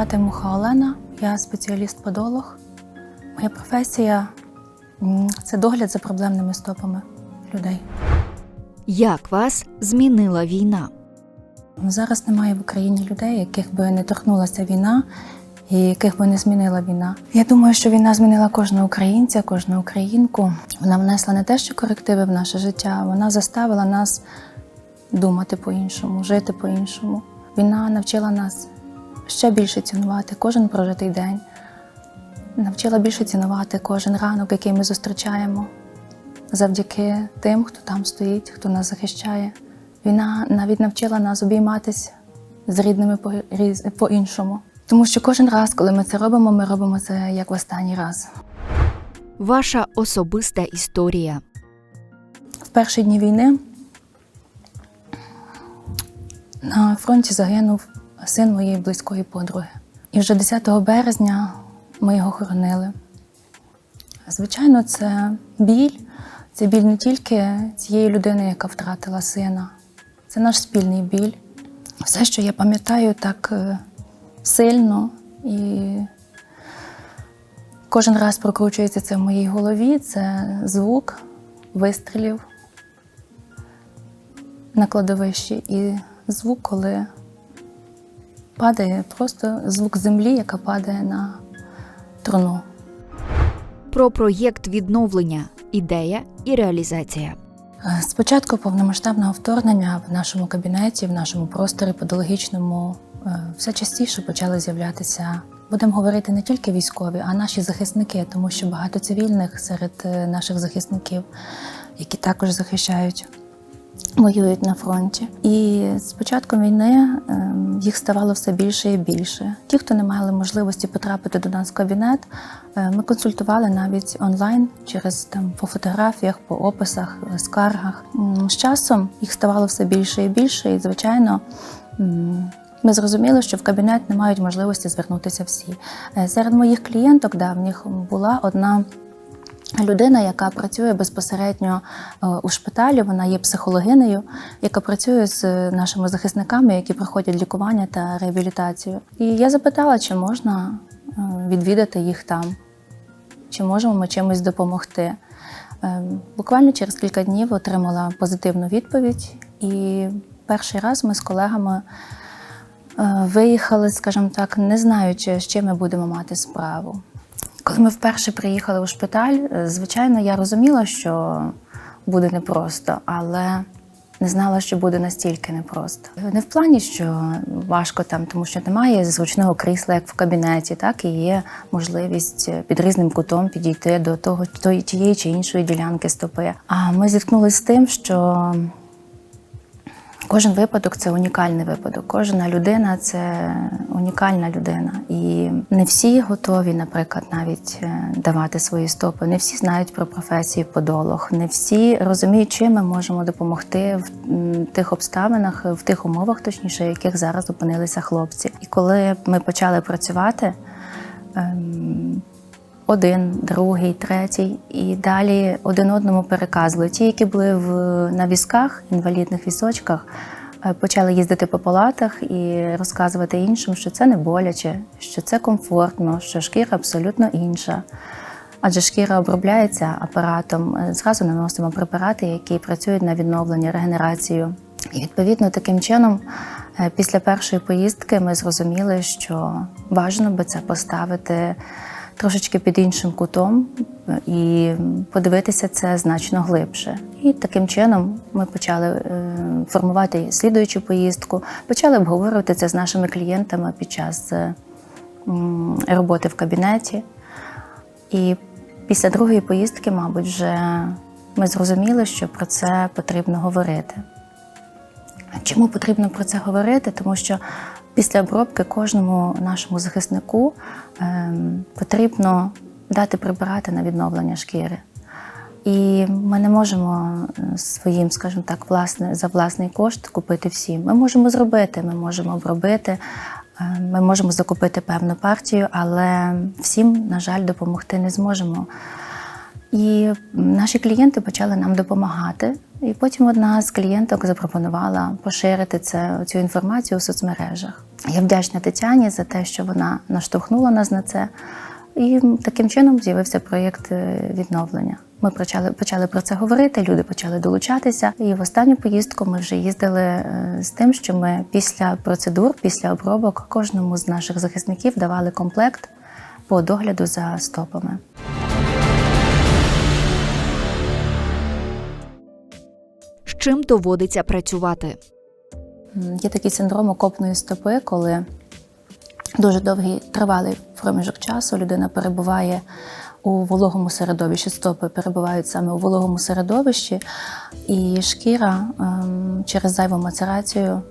звати Муха Олена, я спеціаліст-подолог. Моя професія це догляд за проблемними стопами людей. Як вас змінила війна? Зараз немає в Україні людей, яких би не торкнулася війна і яких би не змінила війна. Я думаю, що війна змінила кожного українця, кожну українку. Вона внесла не те, що корективи в наше життя, вона заставила нас думати по-іншому, жити по-іншому. Війна навчила нас ще більше цінувати кожен прожитий день, навчила більше цінувати кожен ранок, який ми зустрічаємо, завдяки тим, хто там стоїть, хто нас захищає. Війна навіть навчила нас обійматися з рідними по-іншому. Тому що кожен раз, коли ми це робимо, ми робимо це як в останній раз. Ваша особиста історія. В перші дні війни на фронті загинув син моєї близької подруги. І вже 10 березня ми його хоронили. Звичайно, це біль. Це біль не тільки цієї людини, яка втратила сина. Це наш спільний біль. Все, що я пам'ятаю так е, сильно і кожен раз прокручується це в моїй голові. Це звук вистрілів на кладовищі і звук, коли падає просто звук землі, яка падає на труну. Про проєкт відновлення, ідея і реалізація. Е, З початку повномасштабного вторгнення в нашому кабінеті, в нашому просторі подологічному е, все частіше почали з'являтися. Будемо говорити не тільки військові, а наші захисники, тому що багато цивільних серед е, наших захисників, які також захищають, воюють на фронті. І з початком війни е, їх ставало все більше і більше. Ті, хто не мали можливості потрапити до нас в кабінет, е, ми консультували навіть онлайн через там по фотографіях, по описах, е, скаргах. З часом їх ставало все більше і більше, і звичайно. Ми зрозуміли, що в кабінет не мають можливості звернутися всі. Е, Серед моїх клієнток давніх була одна людина, яка працює безпосередньо е, у шпиталі. Вона є психологинею, яка працює з нашими захисниками, які проходять лікування та реабілітацію. І я запитала, чи можна е, відвідати їх там, чи можемо ми чимось допомогти. Е, Буквально через кілька днів отримала позитивну відповідь, і перший раз ми з колегами е, виїхали, скажімо так, не знаючи, з чим ми будемо мати справу. Коли ми вперше приїхали у шпиталь, е, звичайно, я розуміла, що буде непросто, але не знала, що буде настільки непросто. Не в плані, що важко там, тому що немає зручного крісла, як в кабінеті, так і є можливість під різним кутом підійти до того тієї чи іншої ділянки стопи. А ми зіткнулися з тим, що Кожен випадок це унікальний випадок. Кожна людина це унікальна людина. І не всі готові, наприклад, навіть е, давати свої стопи. Не всі знають про професію подолог, не всі розуміють, чим ми можемо допомогти в тих обставинах, в тих умовах, точніше, в яких зараз опинилися хлопці. І коли ми почали працювати. Один, другий, третій, і далі один одному переказували. Ті, які були в, на візках, інвалідних візочках, е, почали їздити по палатах і розказувати іншим, що це не боляче, що це комфортно, що шкіра абсолютно інша. Адже шкіра обробляється апаратом. Е, Зразу наносимо препарати, які працюють на відновлення, регенерацію. І відповідно таким чином, е, після першої поїздки ми зрозуміли, що бажано би це поставити трошечки під іншим кутом е, і подивитися це значно глибше. І таким чином ми почали е, формувати слідуючу поїздку, почали обговорювати це з нашими клієнтами під час е, роботи в кабінеті. І після другої поїздки, мабуть, вже ми зрозуміли, що про це потрібно говорити. Чому потрібно про це говорити? Тому що після обробки кожному нашому захиснику ем, потрібно дати препарати на відновлення шкіри. І ми не можемо своїм, скажімо так, власне, за власний кошт купити всі. Ми можемо зробити, ми можемо обробити, е, ми можемо закупити певну партію, але всім, на жаль, допомогти не зможемо. І наші клієнти почали нам допомагати. І потім одна з клієнток запропонувала поширити це, цю інформацію у соцмережах. Я вдячна Тетяні за те, що вона наштовхнула нас на це. І таким чином з'явився проєкт е, відновлення. Ми почали, почали про це говорити, люди почали долучатися. І в останню поїздку ми вже їздили е, з тим, що ми після процедур, після обробок кожному з наших захисників давали комплект по догляду за стопами. Чим доводиться працювати? Є такий синдром окопної стопи, коли дуже довгий тривалий проміжок часу людина перебуває у вологому середовищі. Стопи перебувають саме у вологому середовищі, і шкіра ем, через зайву мацерацію.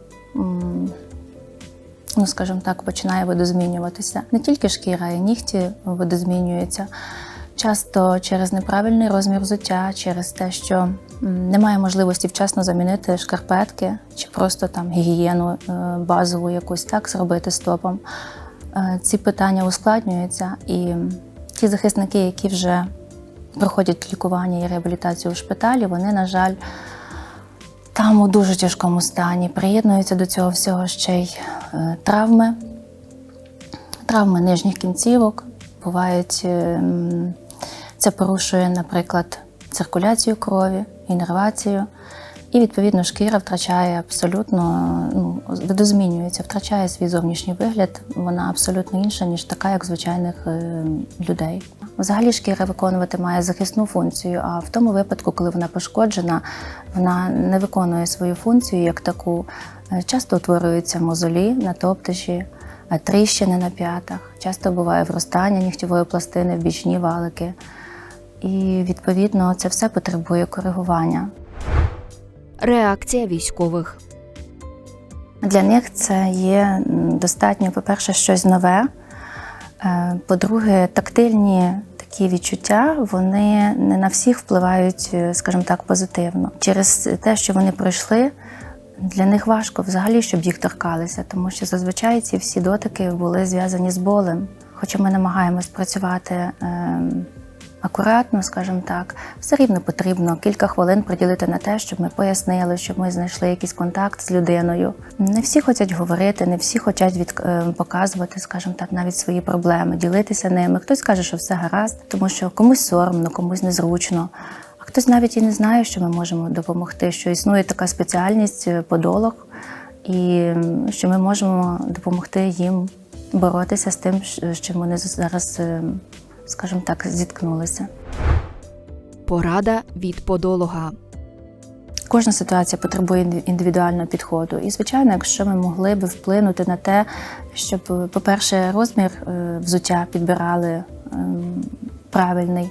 Ну, скажімо так, починає видозмінюватися. Не тільки шкіра, а й нігті видозмінюються. Часто через неправильний розмір взуття, через те, що немає можливості вчасно замінити шкарпетки чи просто там гігієну е, базову якусь так зробити стопом. Е, Ці питання ускладнюються, і ті захисники, які вже проходять лікування і реабілітацію у шпиталі, вони, на жаль, там у дуже тяжкому стані. Приєднуються до цього всього ще й е, травми, травми нижніх кінцівок. Бувають, е, м, це порушує, наприклад, циркуляцію крові, інервацію. І відповідно шкіра втрачає абсолютно, ну, видозмінюється, втрачає свій зовнішній вигляд. Вона абсолютно інша, ніж така, як звичайних е, людей. Взагалі шкіра виконувати має захисну функцію, а в тому випадку, коли вона пошкоджена, вона не виконує свою функцію як таку. Е, Часто утворюються мозолі на топтиші, е, тріщини на п'ятах. Часто буває вростання нігтєвої пластини в бічні валики. І відповідно це все потребує коригування. Реакція військових. Для них це є достатньо, по-перше, щось нове. Е, По-друге, тактильні такі відчуття вони не на всіх впливають, е, скажімо так, позитивно. Через те, що вони пройшли, для них важко взагалі, щоб їх торкалися, тому що зазвичай ці всі дотики були зв'язані з болем. Хоча ми намагаємось працювати ем, акуратно, скажімо так, все рівно потрібно кілька хвилин приділити на те, щоб ми пояснили, щоб ми знайшли якийсь контакт з людиною. Не всі хочуть говорити, не всі хочуть від, е, показувати, скажімо так, навіть свої проблеми, ділитися ними. Хтось каже, що все гаразд, тому що комусь соромно, комусь незручно. А хтось навіть і не знає, що ми можемо допомогти, що існує така спеціальність е, подолог, і що ми можемо допомогти їм боротися з тим, з чим вони зараз, е, скажімо так, зіткнулися. Порада від подолога. Кожна ситуація потребує індивідуального підходу. І, звичайно, якщо ми могли б вплинути на те, щоб, по-перше, розмір е, взуття підбирали ем, правильний.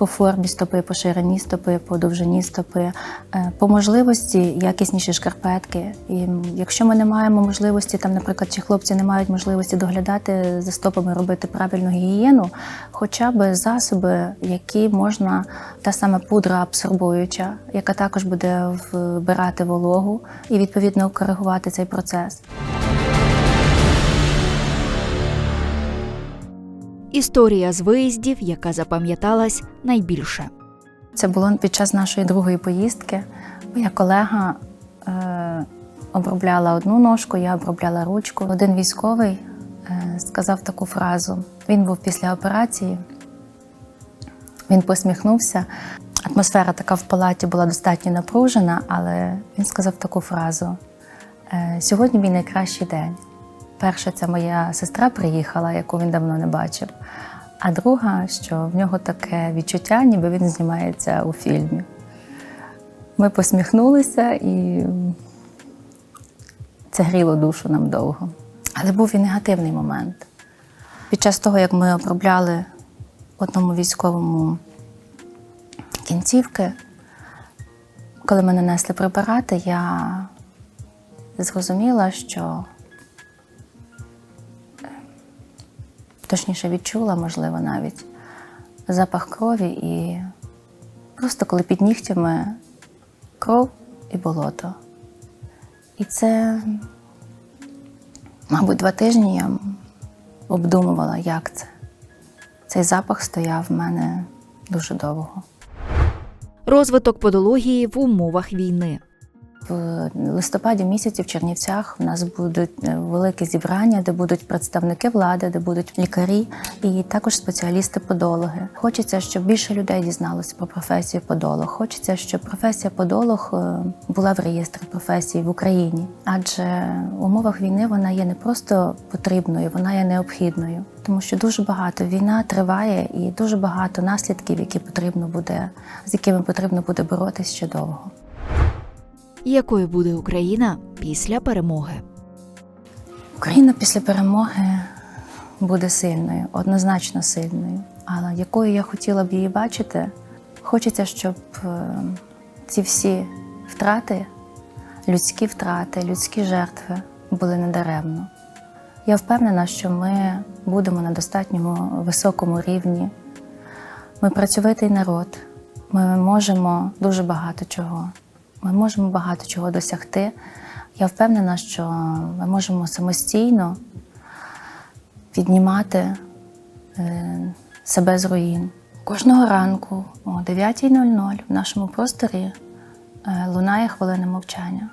По формі стопи, по ширині стопи, по довжині стопи, Е, по можливості якісніші шкарпетки. І якщо ми не маємо можливості, там, наприклад, чи хлопці не мають можливості доглядати за стопами, робити правильну гігієну, хоча б засоби, які можна, та сама пудра абсорбуюча, яка також буде вбирати вологу і відповідно коригувати цей процес. Історія з виїздів, яка запам'яталась найбільше. Це було під час нашої другої поїздки. Моя колега е, обробляла одну ножку, я обробляла ручку. Один військовий е, сказав таку фразу. Він був після операції, він посміхнувся. Атмосфера така в палаті була достатньо напружена, але він сказав таку фразу: «Е, Сьогодні мій найкращий день. Перша це моя сестра приїхала, яку він давно не бачив. А друга, що в нього таке відчуття, ніби він знімається у фільмі. Ми посміхнулися, і це гріло душу нам довго. Але був і негативний момент. Під час того, як ми обробляли одному військовому кінцівки, коли ми нанесли препарати, я зрозуміла, що точніше відчула, можливо, навіть запах крові і просто коли під нігтями кров і болото. І це, мабуть, два тижні я обдумувала, як це. Цей запах стояв в мене дуже довго. Розвиток подології в умовах війни. В листопаді місяці в Чернівцях у нас будуть е, велике зібрання, де будуть представники влади, де будуть лікарі і також спеціалісти-подологи. Хочеться, щоб більше людей дізналося про професію подолог. Хочеться, щоб професія подолог е, була в реєстрі професій в Україні, адже в умовах війни вона є не просто потрібною, вона є необхідною, тому що дуже багато війна триває і дуже багато наслідків, які потрібно буде, з якими потрібно буде боротися ще довго. Якою буде Україна після перемоги? Україна після перемоги буде сильною, однозначно сильною. Але якою я хотіла б її бачити, хочеться, щоб е, ці всі втрати, людські втрати, людські жертви були недаремно. Я впевнена, що ми будемо на достатньо високому рівні. Ми працьовитий народ, ми можемо дуже багато чого. Ми можемо багато чого досягти. Я впевнена, що ми можемо самостійно піднімати е, себе з руїн. Кожного ранку о 9.00 в нашому просторі е, лунає хвилина мовчання.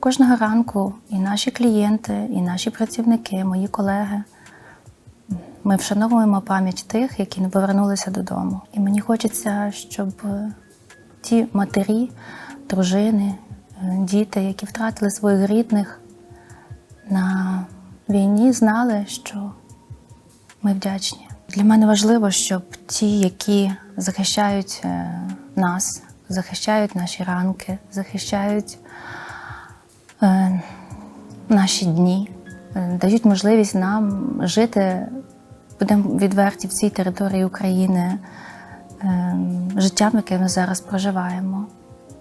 Кожного ранку і наші клієнти, і наші працівники, мої колеги. Ми вшановуємо пам'ять тих, які не повернулися додому. І мені хочеться, щоб е, ті матері, дружини, е, діти, які втратили своїх рідних на війні, знали, що ми вдячні. Для мене важливо, щоб ті, які захищають е, нас, захищають наші ранки, захищають е, наші дні, дають можливість нам жити, будемо відверті в цій території України життям, яке ми зараз проживаємо.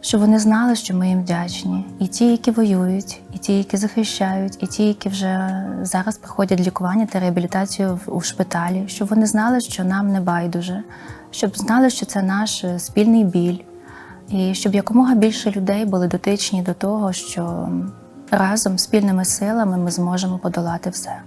Щоб вони знали, що ми їм вдячні. І ті, які воюють, і ті, які захищають, і ті, які вже зараз проходять лікування та реабілітацію у шпиталі, щоб вони знали, що нам не байдуже, щоб знали, що це наш е, спільний біль, і щоб якомога більше людей були дотичні до того, що разом спільними силами ми зможемо подолати все.